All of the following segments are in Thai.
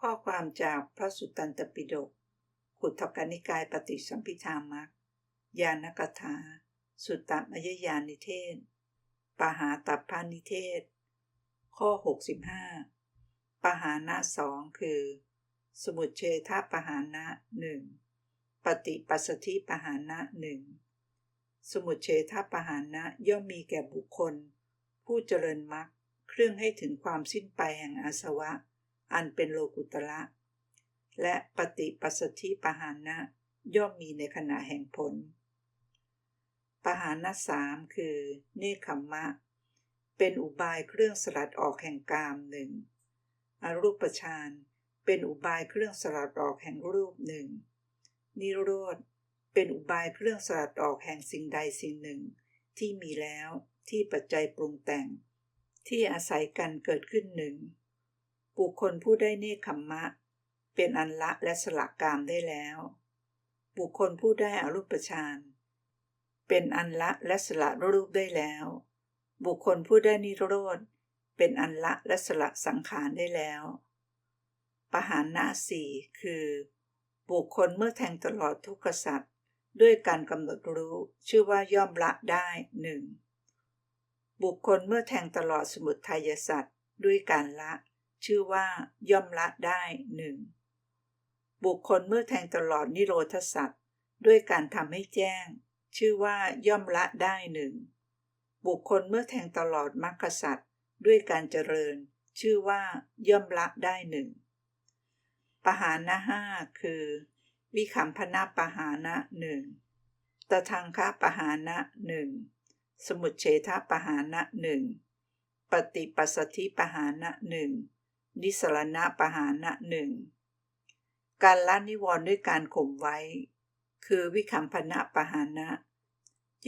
ข้อความจากพระสุตตันตปิฎกขุทกนิกายปฏิสัมพิธามักยานกถา สุตตมยญานิเทศ ปหาตัพพานิเทศ ข้อ 65 ปหานะสองคือ สมุทเฉทปหานะหนึ่งปฏิปัสสธิปหานะหนึ่งสมุทเฉทปหานะย่อมมีแก่บุคคล ผู้เจริญมรรคเครื่องให้ถึงความสิ้นไปแห่งอาสวะ อันเป็นโลกุตระและปฏิปัสสธิปหานะย่อมมีในขณะแห่งผล ปหานะสามคือเนคขมมะ เป็นอุบายเครื่องสลัดออกแห่งกามหนึ่งอรูปฌานเป็นอุบายเครื่องสลัดออกแห่งรูปหนึ่ง นิโรธ เป็นอุบายเครื่องสลัดออกแห่งสิ่งใดสิ่งหนึ่ง ที่มีแล้วที่ปัจจัยปรุงแต่ง ที่อาศัยกันเกิดขึ้นหนึ่ง บุคคลผู้ได้เนคขมมะ เป็นอันละและสละกามได้แล้ว บุคคลผู้ได้อรูปฌานเป็นอันละและสละรูปได้แล้ว บุคคลผู้ได้นิโรธเป็นอันละและสละสังขารได้แล้วปหานะสี่คือ บุคคลเมื่อแทงตลอดทุกขสัตว์ด้วยการกำหนดรู้ชื่อว่าย่อมละได้หนึ่งบุคคลเมื่อแทงตลอดสมุทัยสัตว์ด้วยการละ ชื่อว่าย่อมละได้หนึ่งบุคคลเมื่อแทงตลอดนิโรธสัตว์ด้วยการทำให้แจ้ง ชื่อว่าย่อมละได้หนึ่งบุคคลเมื่อแทงตลอดมรรคสัตว์ด้วยการเจริญ ชื่อว่าย่อมละได้หนึ่งปหานะห้าคือ วิคัมพนาปหานะหนึ่งตะทังคะปหานะหนึ่งสมุทเฉทปหานะหนึ่งปฏิปัสสธิปหานะหนึ่ง นิสรณะปหานะหนึ่งการละนิวรณ์ด้วยการข่มไว้ คือวิคัมพนะปหานะ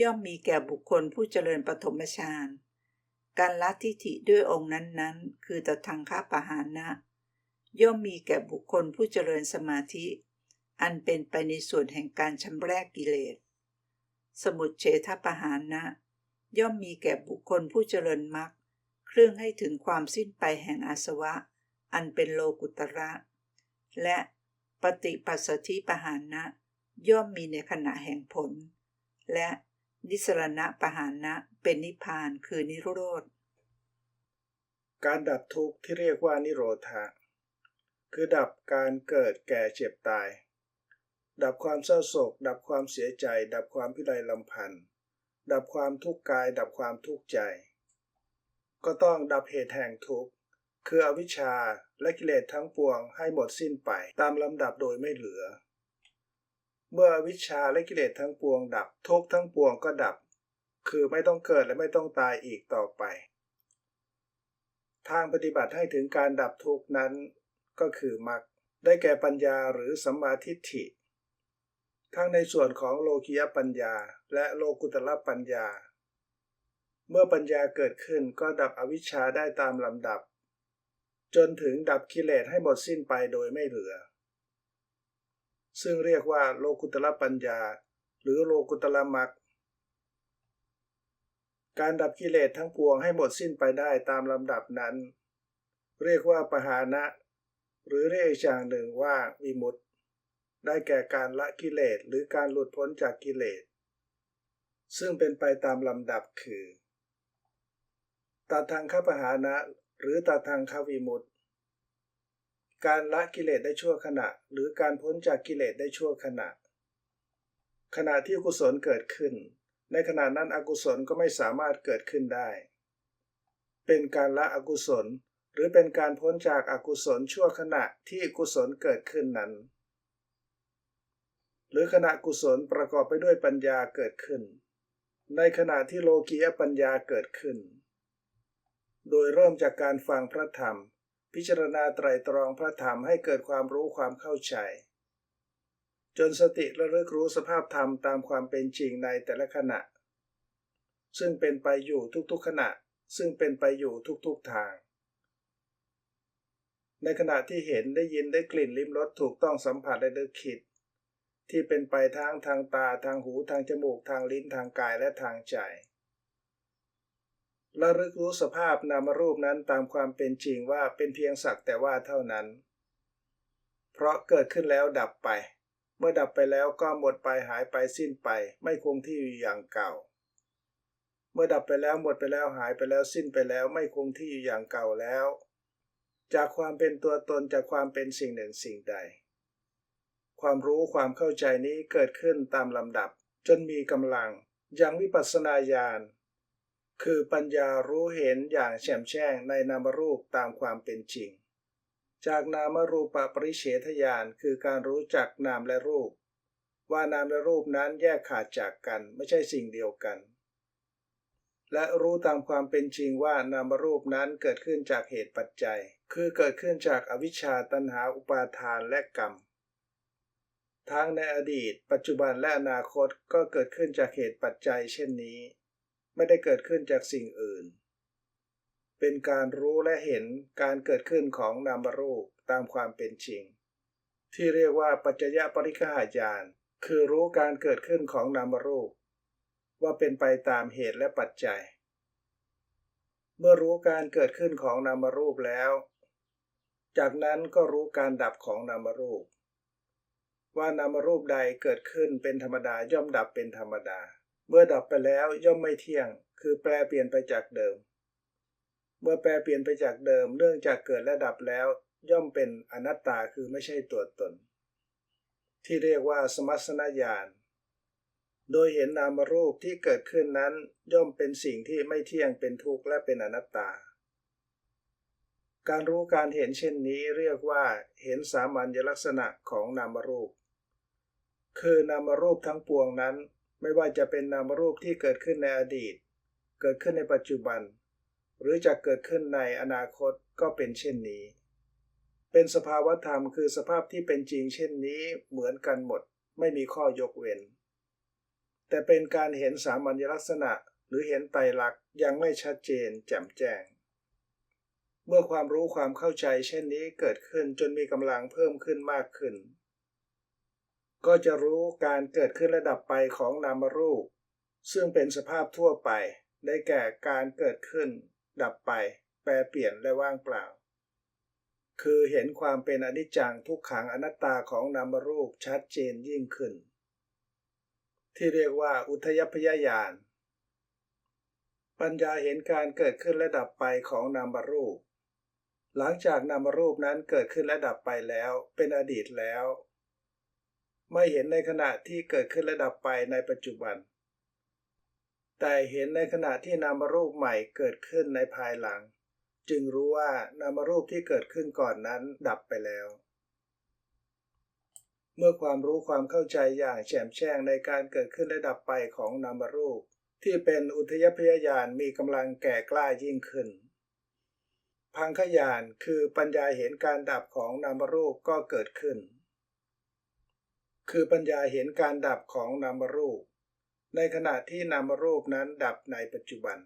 ย่อมมีแก่บุคคลผู้เจริญปฐมฌานการละทิฏฐิด้วยองค์นั้นๆ คือตทังคะปหานะ ย่อมมีแก่บุคคลผู้เจริญสมาธิ อันเป็นไปในส่วนแห่งการชำระกิเลส สมุทเฉทปหานะ ย่อมมีแก่บุคคลผู้เจริญมรรคเครื่องให้ถึงความสิ้นไปแห่งอาสวะ อันเป็นโลกุตระ และปฏิปัสสธิปหานะ ย่อมมีในขณะแห่งผล และนิสรณะปหานะเป็นนิพพานคือนิโรธ การดับทุกข์ที่เรียกว่านิโรธะ คือดับการเกิดแก่เจ็บตาย ดับความเศร้าโศก ดับความเสียใจ ดับความพิไรลำพันธ์ดับความทุกข์กาย ดับความทุกข์ใจ ก็ต้องดับเหตุแห่งทุกข์ คืออวิชชาและกิเลสทั้งปวงให้หมดสิ้นไปตามลำดับโดยไม่เหลือ เมื่ออวิชชาและกิเลสทั้งปวงดับทุกทั้งปวงก็ดับ คือไม่ต้องเกิดและไม่ต้องตายอีกต่อไป ทางปฏิบัติให้ถึงการดับทุกนั้น ก็คือมรรคได้แก่ปัญญาหรือสัมมาทิฏฐิ ทั้งในส่วนของโลกิยปัญญา และโลกุตละปัญญา เมื่อปัญญาเกิดขึ้นก็ดับอวิชชาได้ตามลำดับ จนถึงดับกิเลสให้หมดสิ้นไปโดยไม่เหลือ ซึ่งเรียกว่าโลกุตละปัญญา หรือโลกุตละมรรคการดับกิเลสทั้งปวงให้หมดสิ้นไปได้ตามลำดับนั้น เรียกว่าปหานะ หรือเรียกอีกอย่างหนึ่งว่าวิมุตติได้แก่การละกิเลสหรือการหลุดพ้นจากกิเลส ซึ่งเป็นไปตามลำดับคือตาทางข้าปหานะ หรือตาทางขวิมุตการละกิเลสได้ชั่วขณะ หรือการพ้นจากกิเลสได้ชั่วขณะ ขณะที่กุศลเกิดขึ้น ในขณะนั้นอกุศลก็ไม่สามารถเกิดขึ้นได้ เป็นการละอกุศล หรือเป็นการพ้นจากอากุศลชั่วขณะที่กุศลเกิดขึ้นนั้น หรือขณะกุศลประกอบไปด้วยปัญญาเกิดขึ้น ในขณะที่โลกียปัญญาเกิดขึ้น โดยเริ่มจากการฟังพระธรรม พิจารณาไตรตรองพระธรรมให้เกิดความรู้ความเข้าใจ จนสติระลึกรู้สภาพธรรมตามความเป็นจริงในแต่ละขณะ ซึ่งเป็นไปอยู่ทุกๆขณะ ซึ่งเป็นไปอยู่ทุกๆทาง ในขณะที่เห็นได้ยินได้กลิ่นลิ้มรสถูกต้องสัมผัสและนึกคิด ที่เป็นไปทางทางตาทางหูทางจมูกทางลิ้นทางกายและทางใจ ระลึกรู้สภาพนามรูปนั้นตามความเป็นจริงว่าเป็นเพียงสักแต่ว่าเท่านั้น เพราะเกิดขึ้นแล้วดับไป เมื่อดับไปแล้วก็หมดไปหายไปสิ้นไป ไม่คงที่อยู่อย่างเก่า เมื่อดับไปแล้วหมดไปแล้วหายไปแล้วสิ้นไปแล้วไม่คงที่อยู่อย่างเก่าแล้ว จากความเป็นตัวตนจากความเป็นสิ่งหนึ่งสิ่งใด ความรู้ความเข้าใจนี้เกิดขึ้นตามลำดับ จนมีกำลังยังวิปัสสนาญาณ คือปัญญารู้เห็นอย่างแจ่มแจ้งในนามรูปตามความเป็นจริง จากนามรูปปริเฉทญาณคือการรู้จักนามและรูป ว่านามและรูปนั้นแยกขาดจากกันไม่ใช่สิ่งเดียวกัน และรู้ตามความเป็นจริงว่านามรูปนั้นเกิดขึ้นจากเหตุปัจจัย คือเกิดขึ้นจากอวิชชาตัณหาอุปาทานและกรรมทั้งในอดีต ปัจจุบันและอนาคตก็เกิดขึ้นจากเหตุปัจจัยเช่นนี้ ไม่ได้เกิดขึ้นจากสิ่งอื่น เป็นการรู้และเห็นการเกิดขึ้นของนามรูปตามความเป็นจริง ที่เรียกว่าปัจจยปริคหายานคือรู้การเกิดขึ้นของนามรูป ว่าเป็นไปตามเหตุและปัจจัย เมื่อรู้การเกิดขึ้นของนามรูปแล้ว จากนั้นก็รู้การดับของนามรูป ว่านามรูปใดเกิดขึ้นเป็นธรรมดาย่อมดับเป็นธรรมดา มื่อดับไปแล้วย่อมไม่เที่ยง คือแปลเปลี่ยนไปจากเดิม เมื่อแปลเปลี่ยนไปจากเดิม เรื่องจากเกิดและดับแล้ว ย่อมเป็นอนัตตาคือไม่ใช่ตัวตน ที่เรียกว่าสมัสนญาณ โดยเห็นนามรูปที่เกิดขึ้นนั้น ย่อมเป็นสิ่งที่ไม่เที่ยงเป็นทุกข์และเป็นอนัตตา การรู้การเห็นเช่นนี้เรียกว่าเห็นสามัญลักษณะของนามรูป คือนามรูปทั้งปวงนั้น ไม่ว่าจะเป็นนามรูปที่เกิดขึ้นในอดีต เกิดขึ้นในปัจจุบัน หรือจะเกิดขึ้นในอนาคตก็เป็นเช่นนี้ เป็นสภาวธรรมคือสภาพที่เป็นจริงเช่นนี้เหมือนกันหมด ไม่มีข้อยกเว้น แต่เป็นการเห็นสามัญลักษณะหรือเห็นไตรลักษณ์ยังไม่ชัดเจนแจ่มแจ้ง เมื่อความรู้ความเข้าใจเช่นนี้เกิดขึ้นจนมีกำลังเพิ่มขึ้นมากขึ้น ก็จะรู้การเกิดขึ้นระดับไปของนามรูป ซึ่งเป็นสภาพทั่วไป ได้แก่การเกิดขึ้น ดับไป แปรเปลี่ยนและว่างเปล่า คือเห็นความเป็นอนิจจังทุกขังอนัตตาของนามรูปชัดเจนยิ่งขึ้น ที่เรียกว่าอุทยพยญาณปัญญาเห็นการเกิดขึ้นและดับไปของนามรูป หลังจากนามรูปนั้นเกิดขึ้นและดับไปแล้ว เป็นอดีตแล้ว ไม่เห็นในขณะที่เกิดขึ้นและดับไปในปัจจุบัน แต่เห็นในขณะที่นามรูปใหม่เกิดขึ้นในภายหลัง จึงรู้ว่านามรูปที่เกิดขึ้นก่อนนั้นดับไปแล้ว เมื่อความรู้ความเข้าใจอย่างแจ่มแจ้งในการเกิดขึ้นและดับไปของนามรูป ที่เป็นอุทยพยญาณมีกำลังแก่กล้ายิ่งขึ้นพังขยานคือปัญญาเห็นการดับของนามรูปก็เกิดขึ้น คือปัญญาเห็นการดับของนามรูป ในขณะที่นามรูปนั้นดับในปัจจุบัน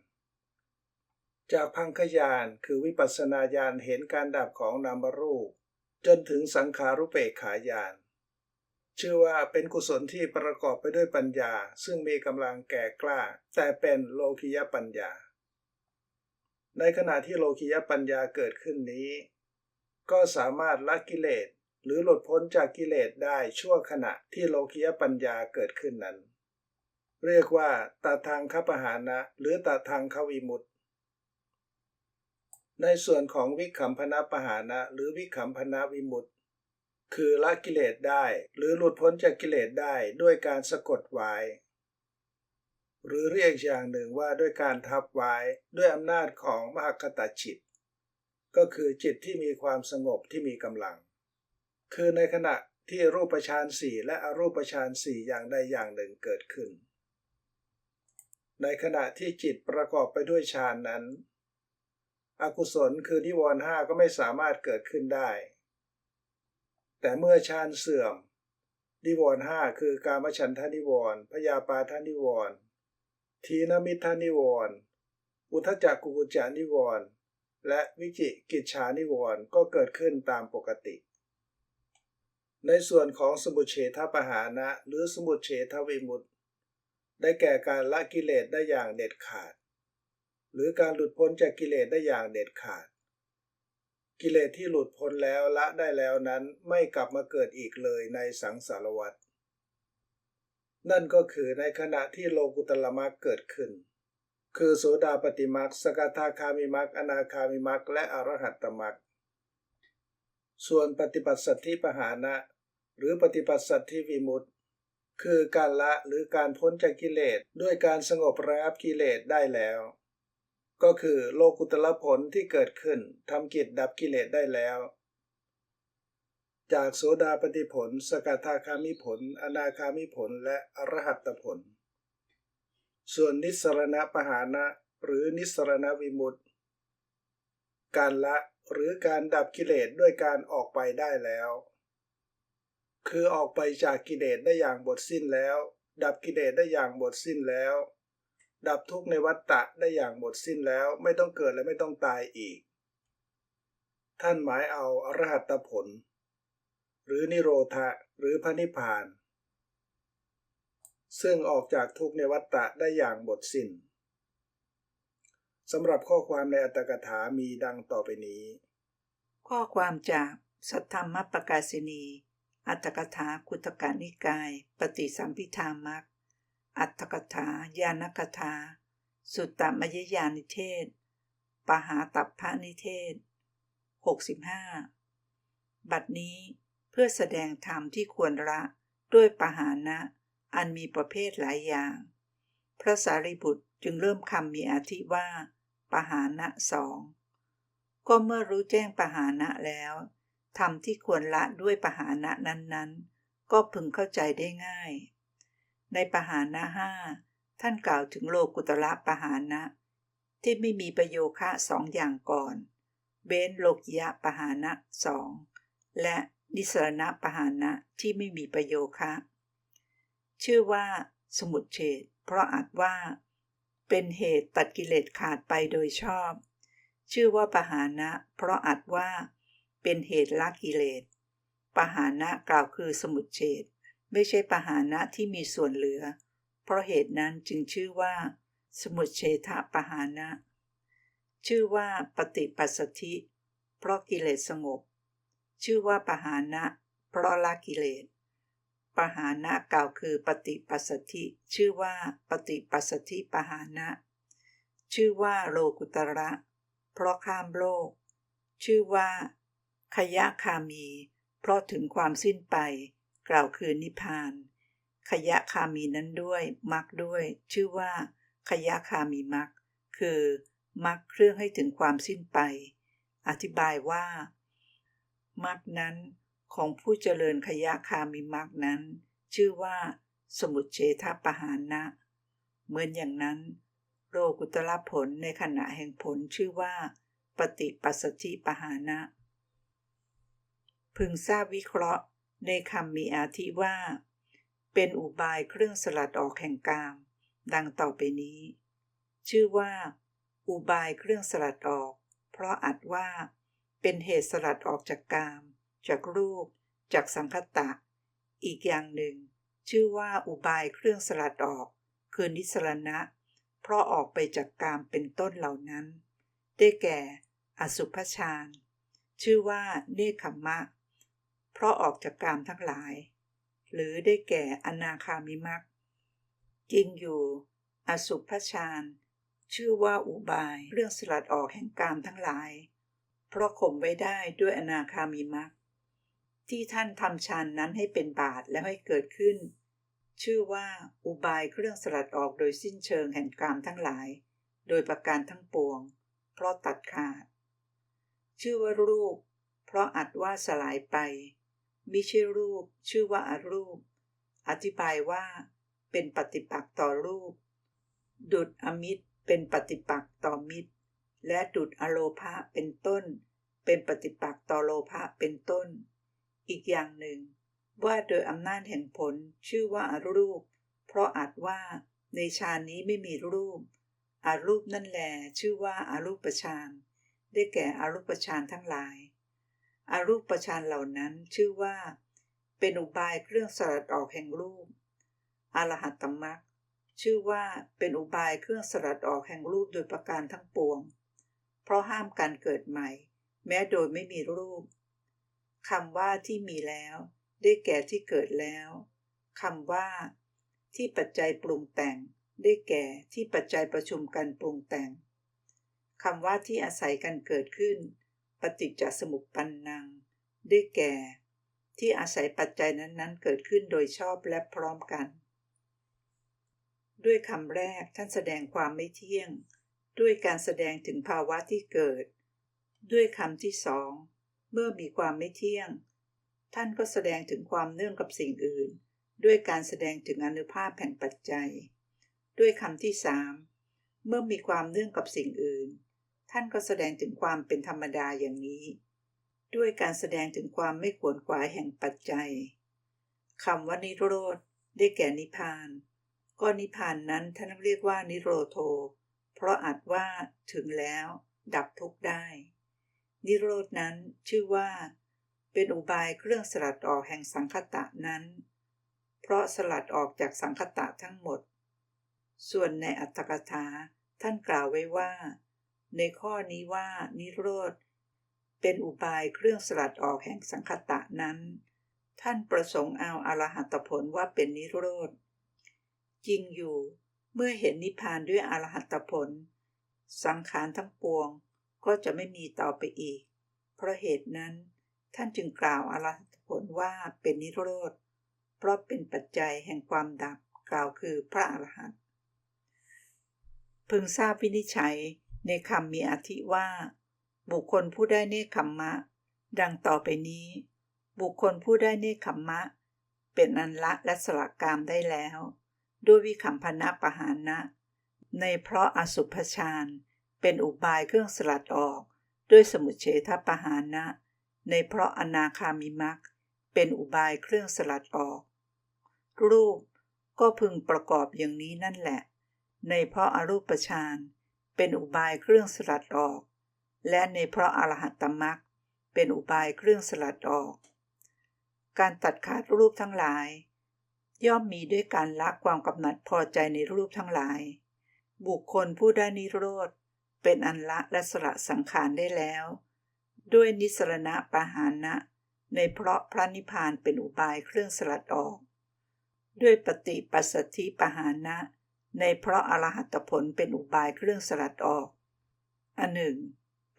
จากพังขยานคือวิปัสสนาญาณเห็นการดับของนามรูป จนถึงสังขารุเปกขายานชื่อว่าเป็นกุศลที่ประกอบไปด้วยปัญญา ซึ่งมีกำลังแก่กล้า แต่เป็นโลคิยปัญญา ในขณะที่โลคิยปัญญาเกิดขึ้นนี้ ก็สามารถละกิเลส หรือหลุดพ้นจากกิเลสได้ชั่วขณะที่โลคิยปัญญาเกิดขึ้นนั้น เรียกว่าตาทางคปหานะ หรือตาทางขวิมุตในส่วนของวิคัมพนะปหานะ หรือวิคัมพนะวิมุตคือละกิเลสได้ หรือหลุดพ้นจากกิเลสได้ด้วยการสะกดไว้ หรือเรียกอย่างหนึ่งว่าด้วยการทับไว้ด้วยอำนาจของมหคตาจิต ก็คือจิตที่มีความสงบที่มีกำลัง คือในขณะที่รูปฌานสี่และอรูปฌานสี่อย่างใดอย่างหนึ่งเกิดขึ้น ในขณะที่จิตประกอบไปด้วยฌานนั้น อกุศลคือนิวรณ์ห้าก็ไม่สามารถเกิดขึ้นได้ แต่เมื่อฌานเสื่อม นิวรณ์ห้าคือการมฉันทนิวรณ์พยาปาทนิวรณ์ทีนมิทานิวรณ์อุทจักกุกุจานิวรณ์และวิจิกิจฉานิวรณ์ก็เกิดขึ้นตามปกติ ในส่วนของสมุเฉทปหานะ หรือสมุเฉทวิมุตติได้แก่การละกิเลสได้อย่างเด็ดขาด หรือการหลุดพ้นจากกิเลสได้อย่างเด็ดขาด กิเลสที่หลุดพ้นแล้วละได้แล้วนั้นไม่กลับมาเกิดอีกเลยในสังสารวัฏนั่นก็คือในขณะที่โลกุตละมรรคเกิดขึ้น คือโสดาปฏิมรรคสกทาคามิมรรคอนาคามิมรรคและอรหัตตมรรคส่วนปฏิปัสสัทธิปหานะ หรือปฏิปัสสัทธิวิมุตติคือการละหรือการพ้นจากกิเลสด้วยการสงบระงับกิเลสได้แล้ว ก็คือโลกุตละผลที่เกิดขึ้นทำกิจดับกิเลสได้แล้ว จากโสดาปฏิผล สกทาคามิผล อนาคามิผลและอรหัตผล ส่วนนิสรณปหานะหรือนิสรณวิมุตติ การละหรือการดับกิเลสด้วยการออกไปได้แล้ว คือออกไปจากกิเลสได้อย่างหมดสิ้นแล้ว ดับกิเลสได้อย่างหมดสิ้นแล้ว ดับทุกข์ในวัฏฏะได้อย่างหมดสิ้นแล้ว ไม่ต้องเกิดและไม่ต้องตายอีก ท่านหมายเอาอรหัตผล หรือนิโรธะหรือพระนิพพาน ซึ่งออกจากทุกข์ในวัฏฏะได้อย่างหมดสิ้นสำหรับข้อความในอัตถกถามีดังต่อไปนี้ ข้อความจากสัทธรรมปกาสินี อัตถกถาคุตกานิกาย ปฏิสัมพิธามักอัตถกถายานกถา สุตตมยญานิเทศ ปหาตัพพนิเทศ 65 บัดนี้เพื่อแสดงธรรมที่ควรละด้วยปหานะอันมีประเภทหลายอย่าง พระสารีบุตรจึงเริ่มคำมีอาทิว่า ปหานะสอง ก็เมื่อรู้แจ้งปหานะแล้ว ธรรมที่ควรละด้วยปหานะนั้นๆ ก็พึงเข้าใจได้ง่าย ในปหานะห้าท่านกล่าวถึงโลกุตระปหานะ ที่ไม่มีประโยคะสองอย่างก่อนเบนโลกิยะปหานะสองและนิสรณปหานะที่ไม่มีประโยคะ ชื่อว่า สมุดเฉดเพราะอาจว่า เป็นเหตุตัดกิเลสขาดไปโดยชอบ ชื่อว่าปหานะ เพราะอาจว่า เป็นเหตุละกิเลสปหานะกล่าวคือสมุดเฉดไม่ใช่ปหานะที่มีส่วนเหลือ เพราะเหตุนั้นจึงชื่อว่า สมุดเฉทปหานะ ชื่อว่าปฏิปัสสธิ เพราะกิเลสสงบ ชื่อว่าปหานะ เพราะละกิเลสปหานะกล่าวคือปฏิปัสสธิ ชื่อว่าปฏิปัสสธิปหานะ ชื่อว่าโลกุตระ เพราะข้ามโลก ชื่อว่า ขยะคามี เพราะถึงความสิ้นไป กล่าวคือนิพพาน ขยะคามีนั้นด้วยมักด้วย ชื่อว่า ขยะคามีมักคือมักเครื่องให้ถึงความสิ้นไป อธิบายว่า มักนั้นของผู้เจริญขยะคามีมักนั้น ชื่อว่า สมุทเฉทปหานะ เหมือนอย่างนั้น โลกุตละผลในขณะแห่งผลชื่อว่า ปฏิปัสสติปหานะ พึงทราบวิเคราะห์ในคำมีอาทิว่า เป็นอุบายเครื่องสลัดออกแห่งกาม ดังต่อไปนี้ ชื่อว่า อุบายเครื่องสลัดออก เพราะอัดว่า เป็นเหตุสลัดออกจากกาม จากรูป จากสังคตะ อีกอย่างหนึ่ง ชื่อว่าอุบายเครื่องสลัดออก คือนิสรณะ เพราะออกไปจากกามเป็นต้นเหล่านั้น ได้แก่ อสุภฌานชื่อว่าเนคขมมะ เพราะออกจากกามทั้งหลาย หรือได้แก่อนาคามิมักจริงอยู่ อสุภฌานชื่อว่าอุบายเรื่องสลัดออกแห่งกามทั้งหลาย เพราะข่มไว้ได้ด้วยอนาคามิมักที่ท่านทำฌานนั้นให้เป็นบาทแล้วให้เกิดขึ้น ชื่อว่าอุบายเครื่องสลัดออกโดยสิ้นเชิงแห่งกามทั้งหลาย โดยประการทั้งปวง เพราะตัดขาด ชื่อว่ารูป เพราะอัดว่าสลายไป มิใช่รูป ชื่อว่าอารูป อธิบายว่า เป็นปฏิปักษ์ต่อรูป ดุดอมิตรเป็นปฏิปักษ์ต่อมิตร และดุดอโลภะเป็นต้น เป็นปฏิปักษ์ต่อโลภะเป็นต้น อีกอย่างหนึ่ง ว่าโดยอำนาจแห่งผลชื่อว่าอารูป เพราะอาจว่าในฌานนี้ไม่มีรูปอารูปนั่นแหลชื่อว่าอารูปฌานได้แก่อารูปฌานทั้งหลาย อารูปฌานเหล่านั้นชื่อว่า เป็นอุบายเครื่องสลัดออกแห่งรูป อรหัตตมักชื่อว่าเป็นอุบายเครื่องสลัดออกแห่งรูปโดยประการทั้งปวง เพราะห้ามการเกิดใหม่ แม้โดยไม่มีรูปคำว่าที่มีแล้ว ได้แก่ที่เกิดแล้วคำว่า ที่ปัจจัยปรุงแต่ง ได้แก่ที่ปัจจัยประชุมกันปรุงแต่งคำว่าที่อาศัยกันเกิดขึ้น ปฏิจจสมุปปันนัง ได้แก่ ที่อาศัยปัจจัยนั้นๆ เกิดขึ้นโดยชอบและพร้อมกัน ด้วยคำแรกท่านแสดงความไม่เที่ยง ด้วยการแสดงถึงภาวะที่เกิด ด้วยคำที่สองเมื่อมีความไม่เที่ยง ท่านก็แสดงถึงความเนื่องกับสิ่งอื่น ด้วยการแสดงถึงอนุภาพแห่งปัจจัย ด้วยคำที่สามเมื่อมีความเนื่องกับสิ่งอื่น ท่านก็แสดงถึงความเป็นธรรมดาอย่างนี้ ด้วยการแสดงถึงความไม่ขวนขวายแห่งปัจจัยคำว่านิโรธได้แก่นิพาน ก็นิพพานนั้นท่านเรียกว่านิโรโท เพราะอาจว่าถึงแล้ว ดับทุกข์ได้ นิโรดนั้นชื่อว่า เป็นอุบายเครื่องสลัดออกแห่งสังคตะนั้น เพราะสลัดออกจากสังคตะทั้งหมด ส่วนในอัตถกถาท่านกล่าวไว้ว่า ในข้อนี้ว่านิโรธ เป็นอุบายเครื่องสลัดออกแห่งสังคตะนั้น ท่านประสงค์เอาอรหัตผลว่าเป็นนิโรธ จริงอยู่เมื่อเห็นนิพพานด้วยอรหัตผล สังขารทั้งปวงก็จะไม่มีต่อไปอีก เพราะเหตุนั้น ท่านจึงกล่าวอรหัตผลว่าเป็นนิโรธ เพราะเป็นปัจจัยแห่งความดับกล่าวคือพระอรหันต์พึงทราบวินิจฉัย ในคำมีอธิว่า บุคคลผู้ได้เนคขมมะ ดังต่อไปนี้ บุคคลผู้ได้เนคขมมะ เป็นอันละและสละกามได้แล้ว ด้วยวิคัมพนะปหานะ ในเพราะอสุภฌานเป็นอุบายเครื่องสลัดออก ด้วยสมุเฉทปหานะ ในเพราะอนาคามิมักเป็นอุบายเครื่องสลัดออก รูปก็พึงประกอบอย่างนี้นั่นแหละ ในเพราะอารูปฌานเเป็นอุบายเครื่องสลัดออก และในพระอรหัตตมรักเป็นอุบายเครื่องสลัดออก การตัดขาดรูปทั้งหลาย ย่อมมีด้วยการละความกำหนัดพอใจในรูปทั้งหลาย บุคคลผู้ได้นิโรธ เป็นอันละและสละสังขารได้แล้ว ด้วยนิสรณะปะหานะ ในเพราะพระนิพพานเป็นอุบายเครื่องสลัดออก ด้วยปฏิปัสสธิปะหานะ ในเพราะอรหัตผลเป็นอุบายเครื่องสลัดออก อันหนึ่ง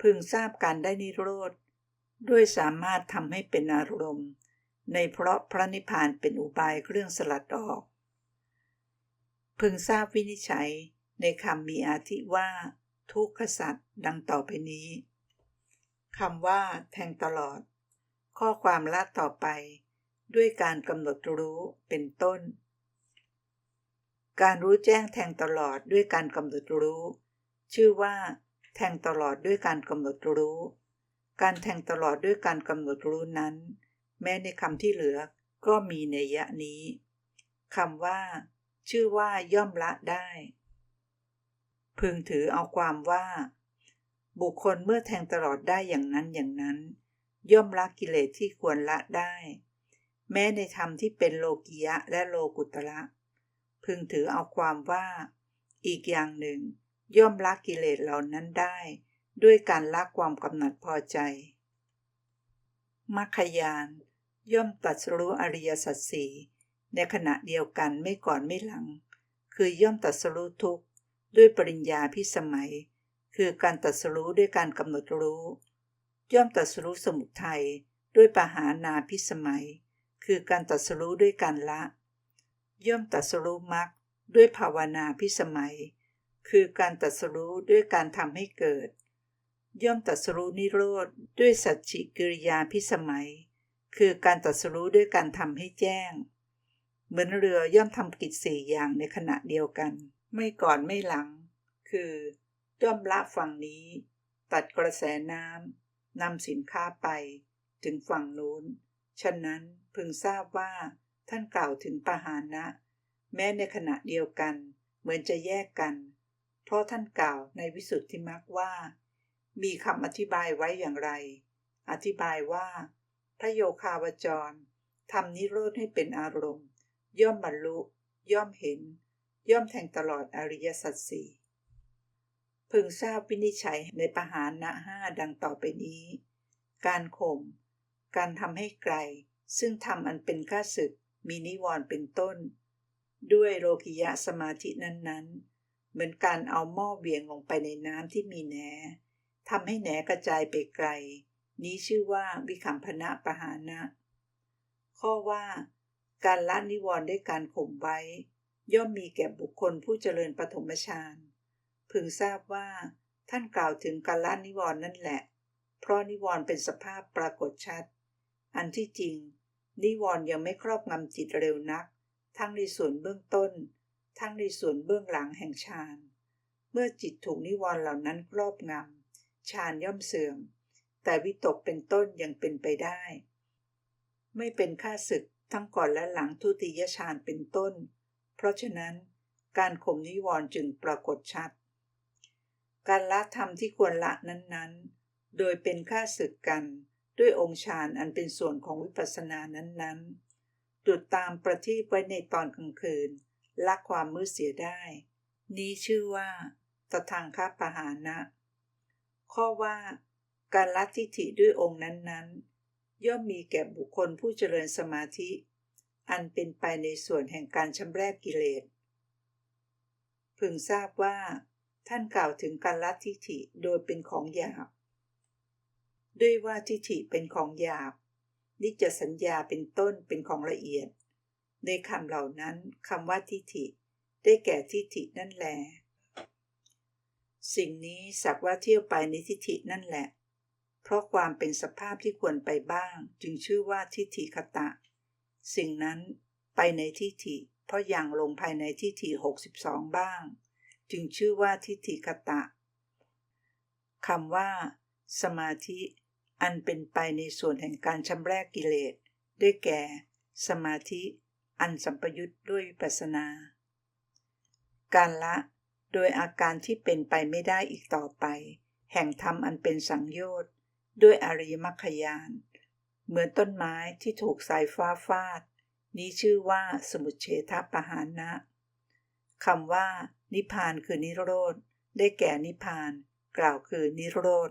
พึงทราบการได้นิโรธ ด้วยสามารถทำให้เป็นอารมณ์ ในเพราะพระนิพพานเป็นอุบายเครื่องสลัดออก พึงทราบวินิจฉัยในคำมีอาทิว่า ทุกขสัตว์ดังต่อไปนี้คำว่า แทงตลอด ข้อความละต่อไป ด้วยการกำหนดรู้เป็นต้น การรู้แจ้งแทงตลอดด้วยการกำหนดรู้ ชื่อว่า แทงตลอดด้วยการกำหนดรู้ การแทงตลอดด้วยการกำหนดรู้นั้น แม้ในคำที่เหลือก็มีในยะนี้คำว่า ชื่อว่าย่อมละได้ พึงถือเอาความว่า บุคคลเมื่อแทงตลอดได้อย่างนั้นอย่างนั้น ย่อมละกิเลสที่ควรละได้ แม้ในธรรมที่เป็นโลกิยะและโลกุตระ พึงถือเอาความว่า อีกอย่างหนึ่ง ย่อมละกิเลสเหล่านั้นได้ ด้วยการละความกำหนัดพอใจมัคคยาน ย่อมตัดสู้อริยสัจสีในขณะเดียวกันไม่ก่อนไม่หลัง คือย่อมตัดสู้ทุกด้วยปริญญาพิสมัย คือการตัดสรู้ด้วยการกำหนดรู้ ย่อมตัดสรู้สมุทัยด้วยปหานาพิสมัย คือการตัดสรู้ด้วยการละ ย่อมตัดสรู้มรรคด้วยภาวนาพิสมัย คือการตัดสรู้ด้วยการทำให้เกิด ย่อมตัดสรู้นิโรธด้วยสัจจิกิริยาพิสมัย คือการตัดสรู้ด้วยการทำให้แจ้ง เหมือนเรือย่อมทำกิจสี่อย่างในขณะเดียวกัน ไม่ก่อนไม่หลัง คือย่อมละฝั่งนี้ ตัดกระแสน้ำนำสินค้าไป ถึงฝั่งนู้น ฉะนั้นพึงทราบว่า ท่านกล่าวถึงปหานะ แม้ในขณะเดียวกัน เหมือนจะแยกกัน เพราะท่านกล่าวในวิสุทธิมรรคว่า มีคำอธิบายไว้อย่างไร อธิบายว่า พระโยคาวจรทำนิโรธให้เป็นอารมณ์ ย่อมบรรลุ ย่อมเห็น ย่อมแทงตลอดอริยสัจสี่พึงทราบวินิจฉัยในปหานะห้าดังต่อไปนี้ การข่ม การทำให้ไกล ซึ่งทำอันเป็นข้าศึก มีนิวรณ์เป็นต้น ด้วยโลกิยะสมาธินั้นๆ เหมือนการเอาหม้อเวียงลงไปในน้ำที่มีแหนทำให้แหนกระจายไปไกล นี้ชื่อว่าวิคัมพนะปหานะ ข้อว่า การละนิวรณ์ด้วยการข่มไว้ ย่อมมีแก่บุคคลผู้เจริญปฐมฌานพึงทราบว่าท่านกล่าวถึงการละนิวรณ์นั่นแหละ เพราะนิวรณ์เป็นสภาพปรากฏชัด อันที่จริง นิวรณ์ยังไม่ครอบงำจิตเร็วนัก ทั้งในส่วนเบื้องต้น ทั้งในส่วนเบื้องหลังแห่งฌานเมื่อจิตถูกนิวรณ์เหล่านั้นครอบงำฌานย่อมเสื่อม แต่วิตกเป็นต้นยังเป็นไปได้ ไม่เป็นค่าศึกทั้งก่อนและหลังทุติยฌานเป็นต้น เพราะฉะนั้นการข่มนิวรณ์จึงปรากฏชัด การละธรรมที่ควรละนั้นๆ โดยเป็นค่าศึกกัน ด้วยองค์ฌานอันเป็นส่วนของวิปัสสนานั้นๆดุดตามประทีปไว้ในตอนกลางคืนละความมืดเสียได้ นี้ชื่อว่าตทางคาปหานะ ข้อว่า การละทิฏฐิด้วยองค์นั้นๆ ย่อมมีแก่บุคคลผู้เจริญสมาธิ อันเป็นไปในส่วนแห่งการชำแรกกิเลส พึงทราบว่า ท่านกล่าวถึงการละทิฏฐิโดยเป็นของหยาบ ด้วยว่าทิฏฐิเป็นของหยาบนิจสัญญาเป็นต้นเป็นของละเอียด ในคำเหล่านั้นคำว่าทิฏฐิ ได้แก่ทิฏฐินั่นแหละสิ่งนี้สักว่าเที่ยวไปในทิฏฐินั่นแหละ เพราะความเป็นสภาพที่ควรไปบ้าง จึงชื่อว่าทิฏฐิคตะ สิ่งนั้นไปในทิฏฐิ เพราะอย่างลงภายในทิฏฐิ62 บ้าง จึงชื่อว่าทิฏฐิคตะคำว่า สมาธิ อันเป็นไปในส่วนแห่งการชำรกกิเลส ด้วยแก่ สมาธิ อันสัมปยุทธ์ด้วยวิปัสนา การละ โดยอาการที่เป็นไปไม่ได้อีกต่อไป แห่งธรรมอันเป็นสังโยชน์ ด้วยอริยมรรคยาน เหมือนต้นไม้ที่ถูกสายฟ้าฟาด นี้ชื่อว่าสมุเฉทปหานะคำว่า นิพานคือนิโรธ ได้แก่นิพาน กล่าวคือนิโรธ